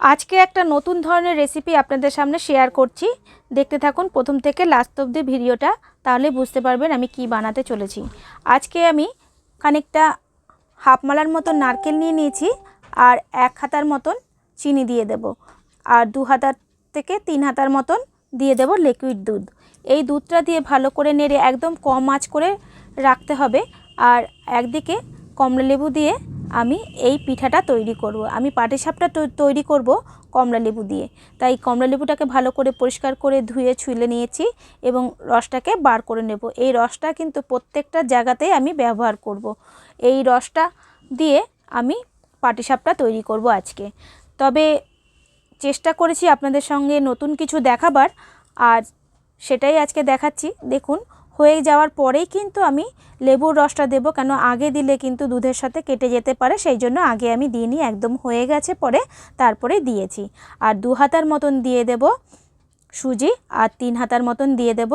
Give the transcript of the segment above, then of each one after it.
আজকে একটা নতুন ধরনের রেসিপি আপনাদের সামনে শেয়ার করছি। দেখতে থাকুন প্রথম থেকে লাস্ট অবধি ভিডিওটা, তাহলে বুঝতে পারবেন আমি কি বানাতে চলেছি। আজকে আমি খানিকটা হাফ মালার মতন নারকেল নিয়ে নিয়েছি, আর এক হাতার মতন চিনি দিয়ে দেব, আর দু হাতার থেকে তিন হাতার মতন দিয়ে দেব লিকুইড দুধ। এই দুধটা দিয়ে ভালো করে নেড়ে একদম কম আঁচ করে রাখতে হবে, আর একদিকে কমলা লেবু দিয়ে আমি এই পিঠাটা তৈরি করব। আমি পাটিসাপটা তৈরি করব কমলা লেবু দিয়ে। তাই কমলা লেবুটাকে ভালো করে পরিষ্কার করে ধুয়ে ছুলে নিয়েছি এবং রসটাকে বার করে নেব। এই রসটা কিন্তু প্রত্যেকটা জায়গাতেই আমি ব্যবহার করব। এই রসটা দিয়ে আমি পাটিসাপটা তৈরি করব আজকে। তবে চেষ্টা করেছি আপনাদের সঙ্গে নতুন কিছু দেখাবার, আর সেটাই আজকে দেখাচ্ছি। দেখুন হয়ে যাওয়ার পরেই কিন্তু আমি লেবুর রসটা দেবো, কেন আগে দিলে কিন্তু দুধের সাথে কেটে যেতে পারে, সেই জন্য আগে আমি দিইনি একদম হয়ে গেছে পরে তারপরে দিয়েছি। আর দু হাতার মতন দিয়ে দেব সুজি আর তিন হাতার মতন দিয়ে দেব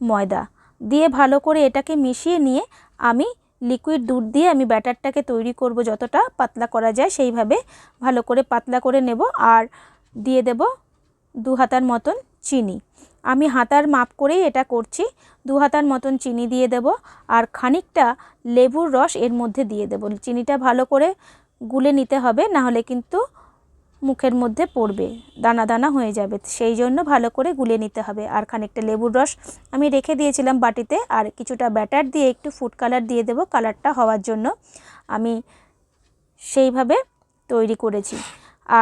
ময়দা। দিয়ে ভালো করে এটাকে মিশিয়ে নিয়ে আমি লিকুইড দুধ দিয়ে আমি ব্যাটারটাকে তৈরি করব, যতটা পাতলা করা যায় সেইভাবে ভালো করে পাতলা করে নেব। আর দিয়ে দেব দু হাতার মতন চিনি। আমি হাতার মাপ করেই এটা করছি। দু হাতার মতন চিনি দিয়ে দেব আর খানিকটা লেবুর রস এর মধ্যে দিয়ে দেব। চিনিটা ভালো করে গুলে নিতে হবে, না হলে কিন্তু মুখের মধ্যে পড়বে, দানা দানা হয়ে যাবে। সেই জন্য ভালো করে গুলে নিতে হবে। আর খানিকটা লেবুর রস আমি রেখে দিয়েছিলাম বাটিতে আর কিছুটা ব্যাটার দিয়ে একটু ফুড কালার দিয়ে দেব কালারটা হওয়ার জন্য। আমি সেইভাবে তৈরি করেছি।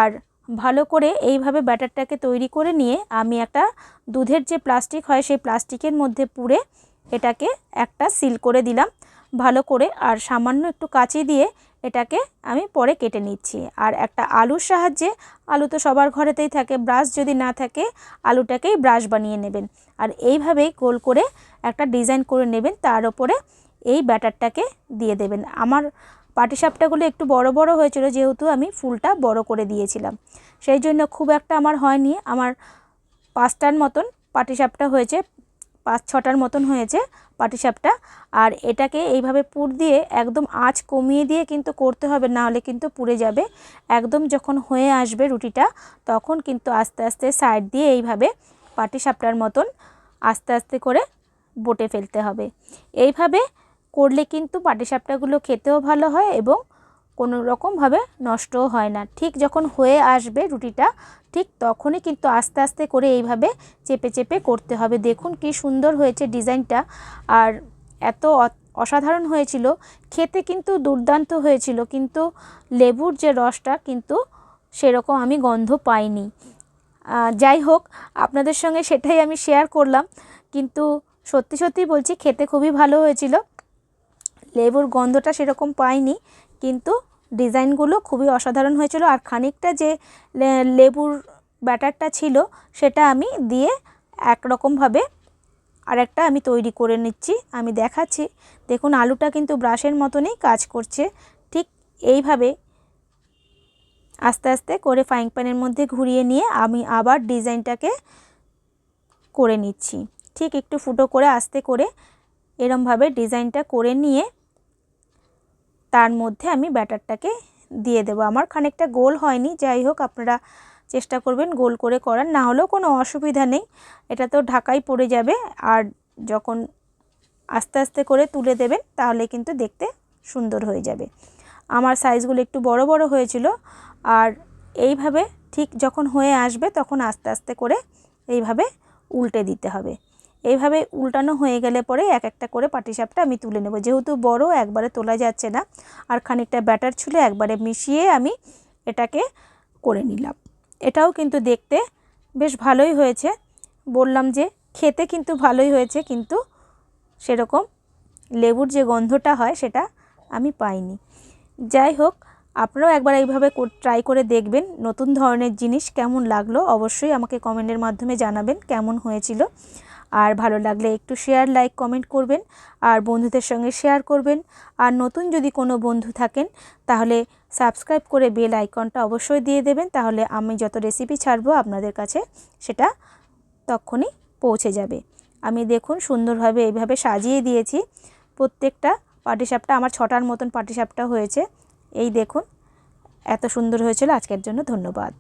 আর ভালো করে এইভাবে ব্যাটারটাকে তৈরি করে নিয়ে আমি একটা দুধের যে প্লাস্টিক হয় সেই প্লাস্টিকের মধ্যে পুরে এটাকে একটা সিল করে দিলাম ভালো করে আর সামান্য একটু কাঁচি দিয়ে এটাকে আমি পরে কেটে নিচ্ছি। আর একটা আলুর সাহায্যে আলু তো সবার ঘরেতেই থাকে, ব্রাশ যদি না থাকে আলুটাকেই ব্রাশ বানিয়ে নেবেন। আর এইভাবেই গোল করে একটা ডিজাইন করে নেবেন, তার ওপরে এই ব্যাটারটাকে দিয়ে দেবেন। আমার পাটিসাপটাগুলো একটু বড় বড় হয়েছিল, যেহেতু আমি ফুলটা বড় করে দিয়েছিলাম। সেই জন্য খুব একটা আমার হয়নি। আমার পাঁচটার মতন পাটিসাপটা হয়েছে, পাঁচ ছটার মতন হয়েছে পাটিসাপটা। আর এটাকে এইভাবে পুর দিয়ে একদম আঁচ কমিয়ে দিয়ে কিন্তু করতে হবে, না হলে কিন্তু পুড়ে যাবে। একদম যখন হয়ে আসবে রুটিটা, তখন কিন্তু আস্তে আস্তে সাইড দিয়ে এইভাবে পাটিসাপটার মতন আস্তে আস্তে করে বটে ফেলতে হবে। এইভাবে করলে কিন্তু পাটিসাপটাগুলো খেতেও ভালো হয় এবং কোনো রকমভাবে নষ্টও হয় না। ঠিক যখন হয়ে আসবে রুটিটা, ঠিক তখনই কিন্তু আস্তে আস্তে করে এইভাবে চেপে চেপে করতে হবে। দেখুন কি সুন্দর হয়েছে ডিজাইনটা। আর এত অসাধারণ হয়েছিল। খেতে কিন্তু দুর্দান্ত হয়েছিল, কিন্তু লেবুর যে রসটা কিন্তু সেরকম আমি গন্ধ পাইনি। যাই হোক, আপনাদের সঙ্গে সেটাই আমি শেয়ার করলাম। কিন্তু সত্যি সত্যি বলছি, খেতে খুবই ভালো হয়েছিল। লেবুর গন্ধটা সেরকম পাইনি, কিন্তু ডিজাইনগুলো খুবই অসাধারণ হয়েছিল। আর খানিকটা যে লেবুর ব্যাটারটা ছিল, সেটা আমি দিয়ে একরকমভাবে আরেকটা আমি তৈরি করে নিচ্ছি, আমি দেখাচ্ছি। দেখুন, আলুটা কিন্তু ব্রাশের মতনই কাজ করছে। ঠিক এইভাবে আস্তে আস্তে করে ফ্রাইং প্যানের মধ্যে ঘুরিয়ে নিয়ে আমি আবার ডিজাইনটাকে করে নিচ্ছি। ঠিক একটু ফুটো করে আস্তে করে এরমভাবে ডিজাইনটা করে নিয়ে তার মধ্যে আমি ব্যাটারটাকে দিয়ে দেবো। আমার খানিকটা গোল হয়নি, যাই হোক আপনারা চেষ্টা করবেন গোল করে করার। না হলেও কোনো অসুবিধা নেই, এটা তো ঢাকাই পড়ে যাবে। আর যখন আস্তে আস্তে করে তুলে দেবেন, তাহলে কিন্তু দেখতে সুন্দর হয়ে যাবে। আমার সাইজগুলো একটু বড় বড় হয়েছিল, আর এইভাবে ঠিক যখন হয়ে আসবে, তখন আস্তে আস্তে করে এইভাবে উল্টে দিতে হবে। এইভাবে উল্টানো হয়ে গেলে পরে এক একটা করে পাটিসাপটা আমি তুলে নেব। যেহেতু বড়, একবারে তোলা যাচ্ছে না। আর খানিকটা ব্যাটার ছুলে একবারে মিশিয়ে আমি এটাকে করে নিলাম। এটাও কিন্তু দেখতে বেশ ভালোই হয়েছে। বললাম যে খেতে কিন্তু ভালোই হয়েছে, কিন্তু সেরকম লেবুর যে গন্ধটা হয় সেটা আমি পাইনি। যাই হোক, আপনারাও একবার এইভাবে ট্রাই করে দেখবেন নতুন ধরনের জিনিস কেমন লাগল। অবশ্যই আমাকে কমেন্টের মাধ্যমে জানাবেন কেমন হয়েছিল। আর ভালো লাগলে একটু শেয়ার লাইক কমেন্ট করবেন আর বন্ধুদের সঙ্গে শেয়ার করবেন। আর নতুন যদি কোনো বন্ধু থাকেন, তাহলে সাবস্ক্রাইব করে বেল আইকনটা অবশ্যই দিয়ে দেবেন, তাহলে আমি যত রেসিপি ছাড়বো আপনাদের কাছে সেটা তখনই পৌঁছে যাবে। আমি দেখুন সুন্দরভাবে এইভাবে সাজিয়ে দিয়েছি। প্রত্যেকটা পাটিসাপটা আমার ছটার মতন পাটিসাপটা হয়েছে। এই দেখুন, এত সুন্দর হয়েছিল। আজকের জন্য ধন্যবাদ।